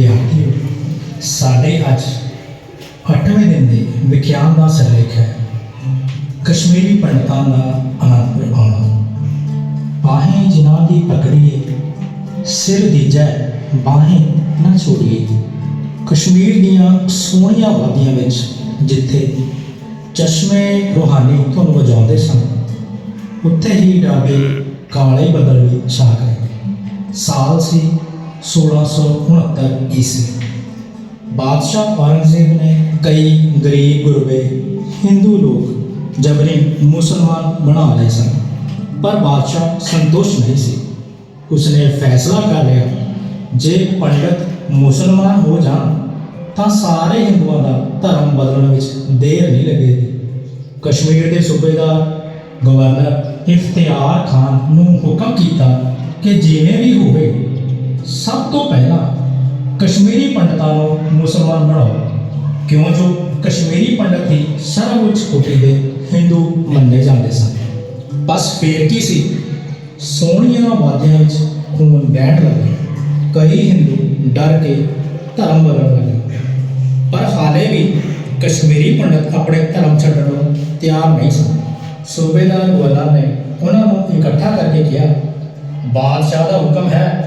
ਵਿਦਿਆਰਥੀਓ ਸਾਡੇ ਅੱਜ 8ਵੇਂ ਦਿਨ ਦੇ ਵਿਖਿਆਨ ਦਾ ਸਿਰਲੇਖ ਹੈ। ਕਸ਼ਮੀਰੀ ਪੰਡਤਾਂ ਦਾ ਅਨੰਦਪੁਰ ਆਉਣਾ। ਬਾਹੇ ਜਿਨ੍ਹਾਂ ਦੀ ਪਕੜੀਏ, ਸਿਰ ਦੀਜੈ ਬਾਹੇ ਨਾ ਛੋੜੀਏ। ਕਸ਼ਮੀਰ ਦੀਆਂ ਸੋਹਣੀਆਂ ਵਾਦੀਆਂ ਵਿੱਚ ਜਿੱਥੇ ਚਸ਼ਮੇ ਰੋਹਾਨੀ ਤੁਹਾਨੂੰ ਵਜਾਉਂਦੇ ਸਨ, ਉੱਥੇ ਹੀ ਡਾਬੇ ਕਾਲੇ ਬਦਲ ਵੀ ਛਾ ਗਏ। ਸਾਲ ਸੀ 1669 ਈਸਵੀ। ਬਾਦਸ਼ਾਹ ਔਰੰਗਜ਼ੇਬ ਨੇ ਕਈ ਗਰੀਬ ਗੁਰਬੇ ਹਿੰਦੂ ਲੋਕ ਜਬਰੀ ਮੁਸਲਮਾਨ ਬਣਾ ਲਏ ਸਨ, ਪਰ ਬਾਦਸ਼ਾਹ ਸੰਤੁਸ਼ਟ ਨਹੀਂ ਸੀ। ਉਸਨੇ ਫੈਸਲਾ ਕਰ ਲਿਆ, ਜੇ ਪੰਡਤ ਮੁਸਲਮਾਨ ਹੋ ਜਾਣ, ਤਾਂ ਸਾਰੇ ਹਿੰਦੂਆਂ ਦਾ ਧਰਮ ਬਦਲਣ ਵਿੱਚ ਦੇਰ ਨਹੀਂ ਲੱਗੇਗੀ। ਕਸ਼ਮੀਰ ਦੇ ਸੂਬੇਦਾਰ ਗਵਰਨਰ ਇਫਤਿਆਰ ਖਾਨ ਨੂੰ ਹੁਕਮ ਕੀਤਾ ਕਿ ਜਿਵੇਂ ਵੀ ਹੋਵੇ ਸਭ ਤੋਂ ਪਹਿਲਾਂ ਕਸ਼ਮੀਰੀ ਪੰਡਤਾਂ ਨੂੰ ਮੁਸਲਮਾਨ ਬਣਾਓ। ਕਿਉਂ? ਜੋ ਕਸ਼ਮੀਰੀ ਪੰਡਤ ਹੀ ਸਰਵਉੱਚ ਕੋਟੀ ਦੇ ਹਿੰਦੂ ਮੰਨੇ ਜਾਂਦੇ ਸਨ। ਬਸ ਫੇਰ ਕੀ ਸੀ? ਸੋਹਣੀਆਂ ਵਾਦੀਆਂ ਵਿੱਚ ਖੂਨ ਬਹਿਣ ਲੱਗੇ। ਕਈ ਹਿੰਦੂ ਡਰ ਕੇ ਧਰਮ ਬਦਲਣ ਲੱਗੇ। ਪਰ ਹਾਲੇ ਵੀ ਕਸ਼ਮੀਰੀ ਪੰਡਤ ਆਪਣੇ ਧਰਮ ਛੱਡਣ ਨੂੰ ਤਿਆਰ ਨਹੀਂ ਸਨ। ਸੂਬੇਦਾਰ ਗਵਰਨਰ ਨੇ ਉਹਨਾਂ ਨੂੰ ਇਕੱਠਾ ਕਰਕੇ ਕਿਹਾ, ਬਾਦਸ਼ਾਹ ਦਾ ਹੁਕਮ ਹੈ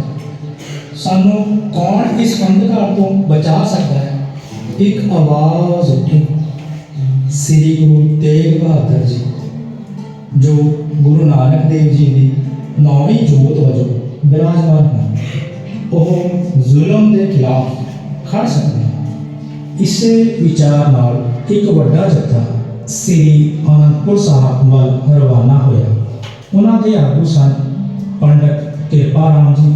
ਸਾਨੂੰ ਕੌਣ ਇਸ ਕੰਧਕਾਰ ਤੋਂ ਬਚਾ ਸਕਦਾ ਹੈ? ਇੱਕ ਆਵਾਜ਼ ਉੱਠੀ। ਸ੍ਰੀ ਗੁਰੂ ਤੇਗ ਬਹਾਦਰ ਜੀ, ਜੋ ਗੁਰੂ ਨਾਨਕ ਦੇਵ ਜੀ ਦੀ ਨੌਵੀਂ ਜੋਤ ਵਜੋਂ ਬਿਰਾਜਮਾਨ ਹਨ। ਉਹ ਜ਼ੁਲਮ ਦੇ ਖਿਲਾਫ ਖੜ ਸਕਦੇ ਹਨ। ਇਸੇ ਵਿਚਾਰ ਨਾਲ ਇੱਕ ਵੱਡਾ ਜੱਥਾ ਸ੍ਰੀ ਅਨੰਦਪੁਰ ਸਾਹਿਬ ਵੱਲ ਰਵਾਨਾ ਹੋਇਆ। ਉਹਨਾਂ ਦੇ ਆਗੂ ਸਨ ਪੰਡਤ ਕਿਰਪਾ ਰਾਮ ਜੀ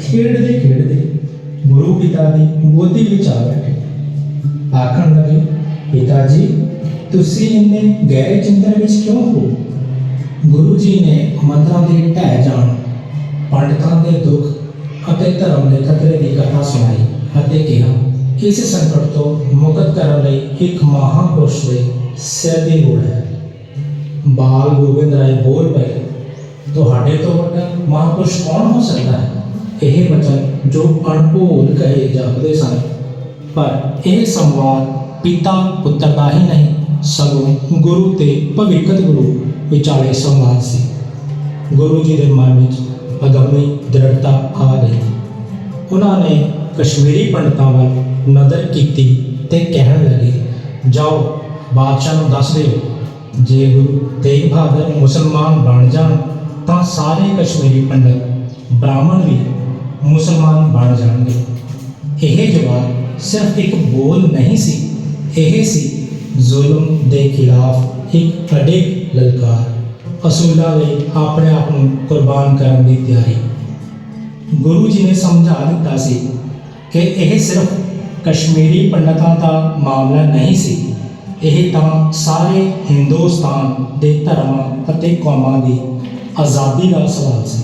ਖੇਡਦੇ ਖੇਡਦੇ ਗੁਰੂ ਪਿਤਾ ਦੀ ਗੋਦੀ ਵਿੱਚ ਆ ਬੈਠੇ ਆਖਣ ਲੱਗੇ ਪਿਤਾ ਜੀ ਤੁਸੀਂ ਇੰਨੇ ਗਹਿਰੇ ਚਿੰਤਨ ਵਿੱਚ ਕਿਉਂ ਹੋ ਗੁਰੂ ਜੀ ਨੇ ਮੰਦਰਾਂ ਦੇ ਢਹਿ ਜਾਣ ਪੰਡਤਾਂ ਦੇ ਦੁੱਖ ਅਤੇ ਧਰਮ ਦੇ ਖਤਰੇ ਦੀ ਕਥਾ ਸੁਣਾਈ ਅਤੇ ਕਿਹਾ ਇਸ ਸੰਕਟ ਤੋਂ ਮੁਕਤ ਕਰਨ ਲਈ ਇੱਕ ਮਹਾਪੁਰਸ਼ ਦੇ ਸਿਰ ਦੀ ਲੋੜ ਹੈ ਬਾਲ ਗੋਬਿੰਦ ਰਾਏ ਬੋਲ ਪਏ ਤੁਹਾਡੇ ਤੋਂ ਵੱਡਾ ਮਹਾਪੁਰਸ਼ ਕੌਣ ਹੋ ਸਕਦਾ ਹੈ ਇਹ ਵਚਨ ਜੋ ਅਣਭੂਲ ਕਹੇ ਜਾਂਦੇ ਸਨ। ਪਰ ਇਹ ਸੰਵਾਦ ਪਿਤਾ ਪੁੱਤਰ ਦਾ ਹੀ ਨਹੀਂ, ਸਗੋਂ ਗੁਰੂ ਤੇ ਭਵਿੱਖਤ ਗੁਰੂ ਵਿਚਾਲੇ ਸੰਵਾਦ ਸੀ। ਗੁਰੂ ਜੀ ਦੇ ਮਨ ਵਿੱਚ ਅਗੰਮੀ, ਦ੍ਰਿੜਤਾ ਆ ਗਈ। ਉਹਨਾਂ ਨੇ ਕਸ਼ਮੀਰੀ ਪੰਡਤਾਂ ਵੱਲ ਨਜ਼ਰ ਕੀਤੀ ਤੇ ਕਹਿਣ ਲੱਗੇ, ਜਾਓ, ਬਾਦਸ਼ਾਹ ਨੂੰ ਦੱਸ ਦਿਓ, ਜੇ ਗੁਰੂ ਤੇਗ ਬਹਾਦਰ ਮੁਸਲਮਾਨ ਬਣ ਜਾਣ ਤਾਂ ਸਾਰੇ ਕਸ਼ਮੀਰੀ ਪੰਡਤ ਬ੍ਰਾਹਮਣ ਵੀ ਮੁਸਲਮਾਨ ਬਣ ਜਾਣਗੇ। ਇਹ ਜਵਾਬ ਸਿਰਫ ਇੱਕ ਬੋਲ ਨਹੀਂ ਸੀ। ਇਹ ਸੀ ਜ਼ੁਲਮ ਦੇ ਖਿਲਾਫ ਇੱਕ ਅਡਿੱਗ ਲਲਕਾਰ। ਅਸੂਲਾਂ ਲਈ ਆਪਣੇ ਆਪ ਨੂੰ ਕੁਰਬਾਨ ਕਰਨ ਦੀ ਤਿਆਰੀ। ਗੁਰੂ ਜੀ ਨੇ ਸਮਝਾ ਦਿੱਤਾ ਸੀ ਕਿ ਇਹ ਸਿਰਫ ਕਸ਼ਮੀਰੀ ਪੰਡਤਾਂ ਦਾ ਮਾਮਲਾ ਨਹੀਂ ਸੀ। ਇਹ ਤਾਂ ਸਾਰੇ ਹਿੰਦੁਸਤਾਨ ਦੇ ਧਰਮਾਂ ਅਤੇ ਕੌਮਾਂ ਦੀ ਆਜ਼ਾਦੀ ਦਾ ਸਵਾਲ ਸੀ।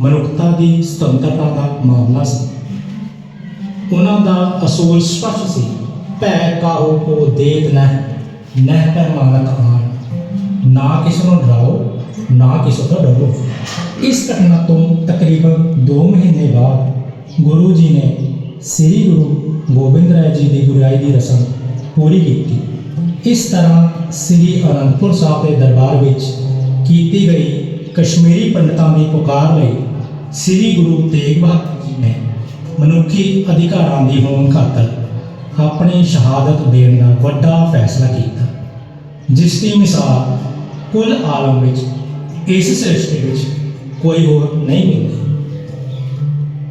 ਮਨੁੱਖਤਾ ਦੀ ਸੁਤੰਤਰਤਾ ਦਾ ਮਾਮਲਾ ਸੀ। ਉਹਨਾਂ ਦਾ ਅਸੂਲ ਸਪਸ਼ਟ ਸੀ। ਭੈ ਕਾਹੋ ਕੋ ਦੇਤ ਨਹਿ ਨਹਿ ਪਰ ਮਾਲਕ ਆਣ। ਨਾ ਕਿਸ ਨੂੰ ਡਰਾਓ, ਨਾ ਕਿਸੇ ਤੋਂ ਡਰੋ। ਇਸ ਘਟਨਾ ਤੋਂ ਤਕਰੀਬਨ 2 ਮਹੀਨੇ ਬਾਅਦ ਗੁਰੂ ਜੀ ਨੇ ਸ੍ਰੀ ਗੁਰੂ ਗੋਬਿੰਦ ਰਾਏ ਜੀ ਦੀ ਗੁਰਿਆਈ ਦੀ ਰਸਮ ਪੂਰੀ ਕੀਤੀ। ਇਸ ਤਰ੍ਹਾਂ ਸ੍ਰੀ ਅਨੰਦਪੁਰ ਸਾਹਿਬ ਦੇ ਦਰਬਾਰ ਵਿੱਚ ਕੀਤੀ ਗਈ ਕਸ਼ਮੀਰੀ ਪੰਡਤਾਂ ਦੀ ਪੁਕਾਰ ਲਈ ਸ੍ਰੀ ਗੁਰੂ ਤੇਗ ਬਹਾਦਰ ਜੀ ਨੇ ਮਨੁੱਖੀ ਅਧਿਕਾਰਾਂ ਦੀ ਹੋਂਦ ਖਾਤਰ ਆਪਣੀ ਸ਼ਹਾਦਤ ਦੇਣ ਦਾ ਵੱਡਾ ਫੈਸਲਾ ਕੀਤਾ, ਜਿਸ ਦੀ ਮਿਸਾਲ ਕੁੱਲ ਆਲਮ ਵਿੱਚ ਇਸ ਸ੍ਰਿਸ਼ਟੀ ਵਿੱਚ ਕੋਈ ਹੋਰ ਨਹੀਂ ਮਿਲਦੀ।